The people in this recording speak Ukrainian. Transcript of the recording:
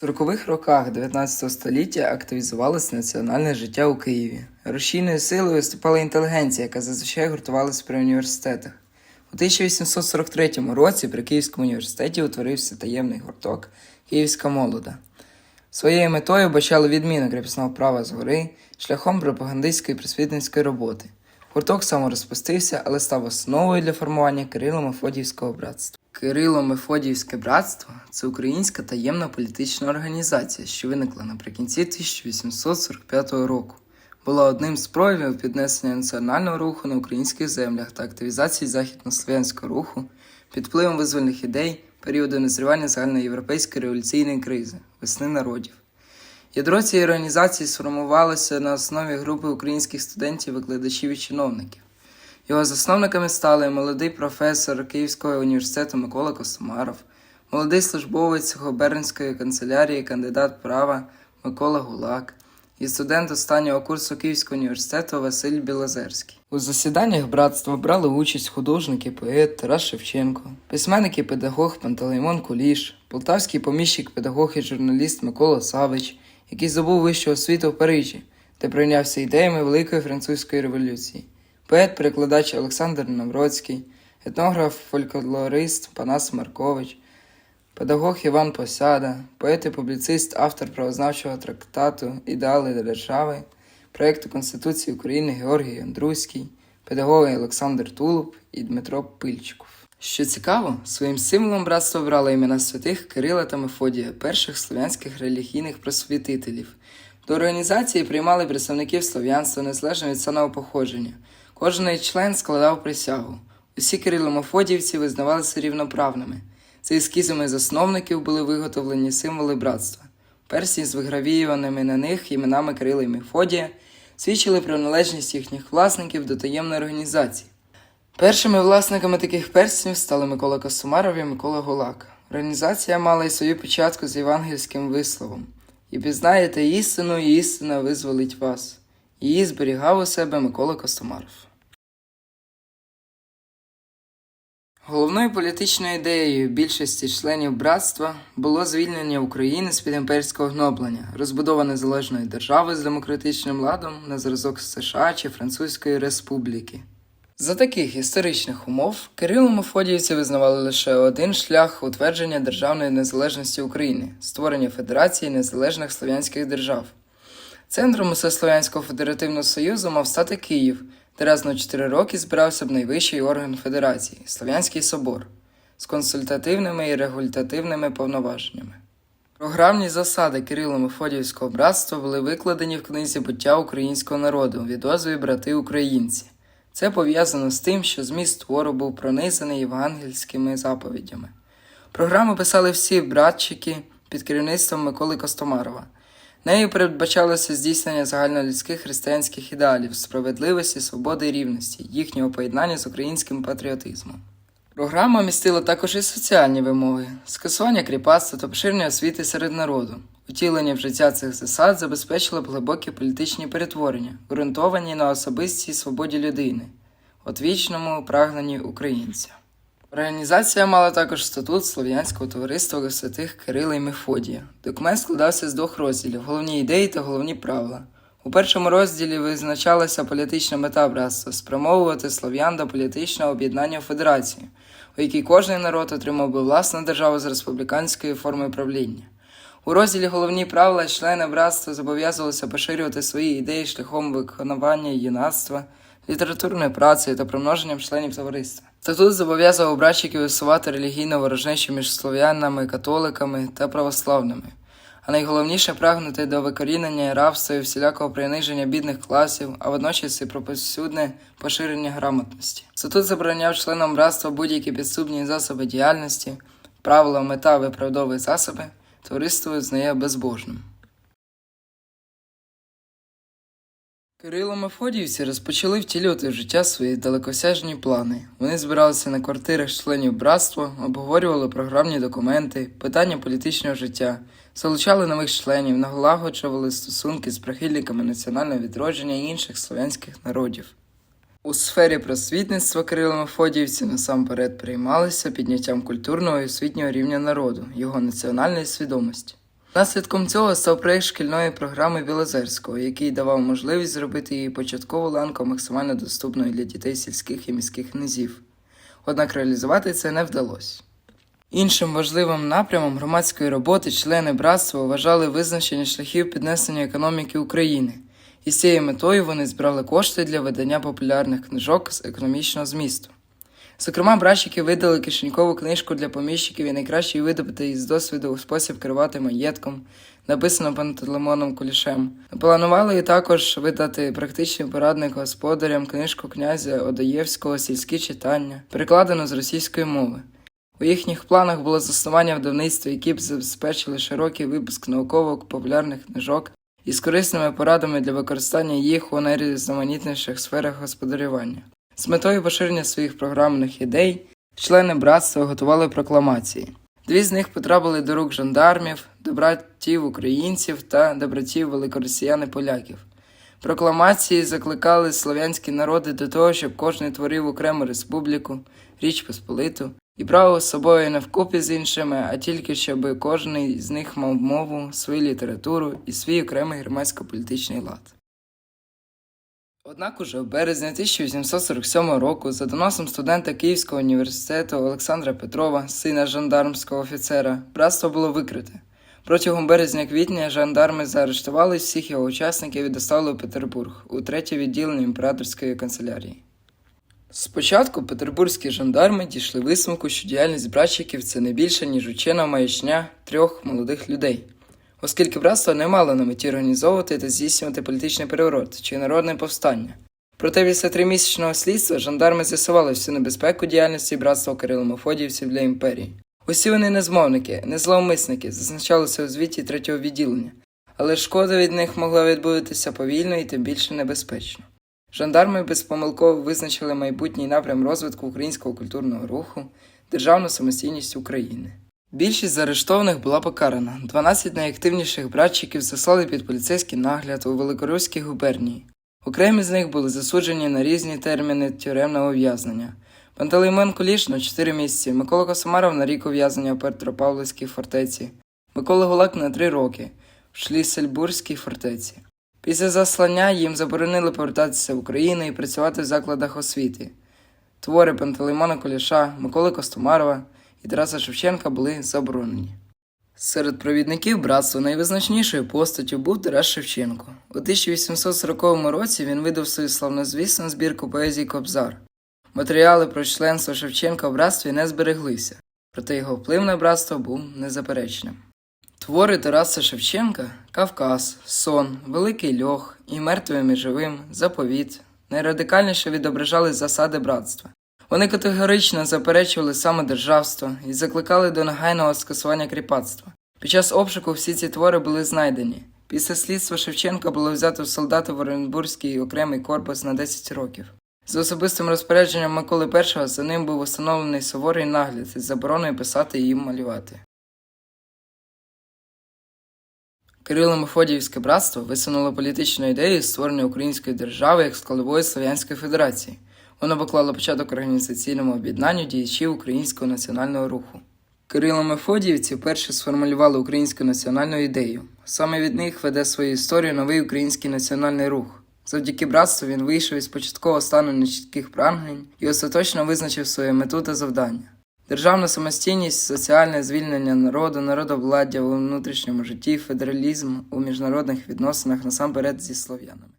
В 40-х роках 19 століття активізувалося національне життя у Києві. Рушійною силою виступала інтелігенція, яка зазвичай гуртувалася при університетах. У 1843 році при Київському університеті утворився таємний гурток Київська молода. Своєю метою бачали відміну кріпосного права згори шляхом пропагандистської просвітницької роботи. Гурток саморозпустився, але став основою для формування Кирило-Мефодіївського братства. Кирило-Мефодіївське братство це українська таємна політична організація, що виникла наприкінці 1845 року. Була одним з проявів піднесення національного руху на українських землях та активізації західнослов'янського руху під впливом визвольних ідей періоду назрівання загальноєвропейської революційної кризи весни народів. Ядро цієї організації сформувалося на основі групи українських студентів, викладачів і чиновників. Його засновниками стали молодий професор Київського університету Микола Костомаров, молодий службовець губернської канцелярії, кандидат права Микола Гулак і студент останнього курсу Київського університету Василь Білозерський. У засіданнях братства брали участь художники, поет Тарас Шевченко, письменник і педагог Пантелеймон Куліш, полтавський поміщик, педагог і журналіст Микола Савич, який здобув вищу освіту в Парижі, де прийнявся ідеями Великої французької революції, поет-перекладач Олександр Навроцький, етнограф-фольклорист Панас Маркович, педагог Іван Посяда, поет і публіцист, автор правознавчого трактату Ідеали держави, проєкту Конституції України Георгій Андруський, педагоги Олександр Тулуб і Дмитро Пильчиков. Що цікаво, своїм символом братство брало імена святих Кирила та Мефодія, перших слов'янських релігійних просвітителів. До організації приймали представників слов'янства незалежно від самого походження. Кожен член складав присягу. Усі кирило-мефодіївці визнавалися рівноправними. За ескізами засновників були виготовлені символи братства. Персні з вигравіюваними на них іменами Кирила і Мефодія свідчили про належність їхніх власників до таємної організації. Першими власниками таких перснів стали Микола Костомаров і Микола Гулак. Організація мала й свою початку з євангельським висловом. І пізнаєте істину, і істина визволить вас. Її зберігав у себе Микола Костомаров. Головною політичною ідеєю більшості членів братства було звільнення України з під імперського гноблення, розбудова незалежної держави з демократичним ладом на зразок США чи Французької Республіки. За таких історичних умов Кирило Мефодіївці визнавали лише один шлях утвердження державної незалежності України створення Федерації незалежних слов'янських держав. Центром Усеслов'янського федеративного союзу мав стати Київ, де раз на 4 роки збирався б найвищий орган Федерації Слов'янський собор з консультативними і регулятивними повноваженнями. Програмні засади Кирило Мефодіївського братства були викладені в книзі буття українського народу від озві брати українці. Це пов'язано з тим, що зміст твору був пронизаний євангельськими заповідями. Програму писали всі братчики під керівництвом Миколи Костомарова. Нею передбачалося здійснення загальнолюдських християнських ідеалів, справедливості, свободи і рівності, їхнього поєднання з українським патріотизмом. Програма містила також і соціальні вимоги, скасування кріпацтва та поширення освіти серед народу. Утілення в життя цих засад забезпечило глибокі політичні перетворення, ґрунтовані на особистій свободі людини, отвічному прагненні українця. Організація мала також статут Слов'янського товариства святих Кирила і Мефодія. Документ складався з двох розділів: головні ідеї та головні правила. У першому розділі визначалася політична мета братства спрямовувати слов'ян до політичного об'єднання в федерацію, у якій кожний народ отримав би власну державу з республіканської форми правління. У розділі головні правила члени братства зобов'язувалися поширювати свої ідеї шляхом виконування юнацтва, літературною працею та примноженням членів товариства. Статут зобов'язував братчиків висувати релігійну ворожнечу між слов'янами, католиками та православними, а найголовніше прагнути до викорінення рабства і всілякого приниження бідних класів, а водночас і про повсюдне поширення грамотності. Статут забороняв членам братства будь-які підступні засоби діяльності, правила мета виправдовує засоби, товариство визнає безбожним. Кирило Мефодіївці розпочали втілювати в життя свої далекосяжні плани. Вони збиралися на квартирах членів братства, обговорювали програмні документи, питання політичного життя, залучали нових членів, налагоджували стосунки з прихильниками національного відродження і інших слов'янських народів. У сфері просвітництва Кирило Мефодіївці насамперед приймалися підняттям культурного і освітнього рівня народу, його національної свідомості. Наслідком цього став проєкт шкільної програми Білозерського, який давав можливість зробити її початкову ланку максимально доступною для дітей сільських і міських низів. Однак реалізувати це не вдалося. Іншим важливим напрямом громадської роботи члени братства вважали визначення шляхів піднесення економіки України, і з цією метою вони збирали кошти для видання популярних книжок з економічного змісту. Зокрема, братчики видали кишенькову книжку для поміщиків і найкращий видобутий із досвіду спосіб керувати маєтком, написано Пантелеймоном Кулішем. Планували також видати практичний порадник господарям книжку князя Одаєвського Сільські читання, перекладену з російської мови. У їхніх планах було заснування видавництва, які б забезпечили широкий випуск науково-популярних книжок із корисними порадами для використання їх у найрізноманітніших сферах господарювання. З метою поширення своїх програмних ідей члени братства готували прокламації. Дві з них потрапили до рук жандармів, до братів українців та до братів великоросіяни поляків. Прокламації закликали слов'янські народи до того, щоб кожен творив окрему республіку, Річ Посполиту, і правив з собою не вкупі з іншими, а тільки щоб кожен з них мав мову, свою літературу і свій окремий громадсько-політичний лад. Однак уже в березні 1847 року за доносом студента Київського університету Олександра Петрова, сина жандармського офіцера, братство було викрите. Протягом березня-квітня жандарми заарештували всіх його учасників і доставили у Петербург у третє відділення імператорської канцелярії. Спочатку петербурзькі жандарми дійшли висновку, що діяльність братчиків це не більше, ніж учена маячня трьох молодих людей, оскільки братство не мало на меті організовувати та здійснювати політичний переворот чи народне повстання. Проте після тримісячного слідства жандарми з'ясували всю небезпеку діяльності братства Кирило-Мефодіївців для імперії. Усі вони не змовники, не зловмисники, зазначалося у звіті третього відділення, але шкода від них могла відбуватися повільно і тим більше небезпечно. Жандарми безпомилково визначили майбутній напрям розвитку українського культурного руху, державну самостійність України. Більшість заарештованих була покарана. 12 найактивніших братчиків заслали під поліцейський нагляд у Великоруській губернії. Окремі з них були засуджені на різні терміни тюремного ув'язнення. Пантелеймон Куліш на 4 місяці, Микола Косомаров на рік ув'язнення в Петропавловській фортеці, Микола Гулак на 3 роки в Шлісельбурзькій фортеці. Після заслання їм заборонили повертатися в Україну і працювати в закладах освіти. Твори Пантелеймона Коліша, Миколи Костомарова і Тараса Шевченка були заборонені. Серед провідників братства найвизначнішою постаттю був Тарас Шевченко. У 1840 році він видав свою славнозвісну збірку поезії Кобзар. Матеріали про членство Шевченка в братстві не збереглися, проте його вплив на братство був незаперечним. Твори Тараса Шевченка Кавказ, Сон, Великий Льох і мертвим і живим, заповіт найрадикальніше відображали засади братства. Вони категорично заперечували самодержавство і закликали до негайного скасування кріпацтва. Під час обшуку всі ці твори були знайдені. Після слідства Шевченка було взято в солдати в Оренбурзький окремий корпус на 10 років. За особистим розпорядженням Миколи І за ним був встановлений суворий нагляд із забороною писати і їм малювати. Кирило Мефодіївське братство висунуло політичну ідею створення української держави як складової Слов'янської Федерації. Воно поклало початок організаційному об'єднанню діячів українського національного руху. Кирило Мефодіївці вперше сформулювали українську національну ідею. Саме від них веде свою історію новий український національний рух. Завдяки братству він вийшов із початкового стану нечітких прагнень і остаточно визначив свою мету та завдання. Державна самостійність, соціальне звільнення народу, народовладдя у внутрішньому житті, федералізм у міжнародних відносинах насамперед зі слов'янами.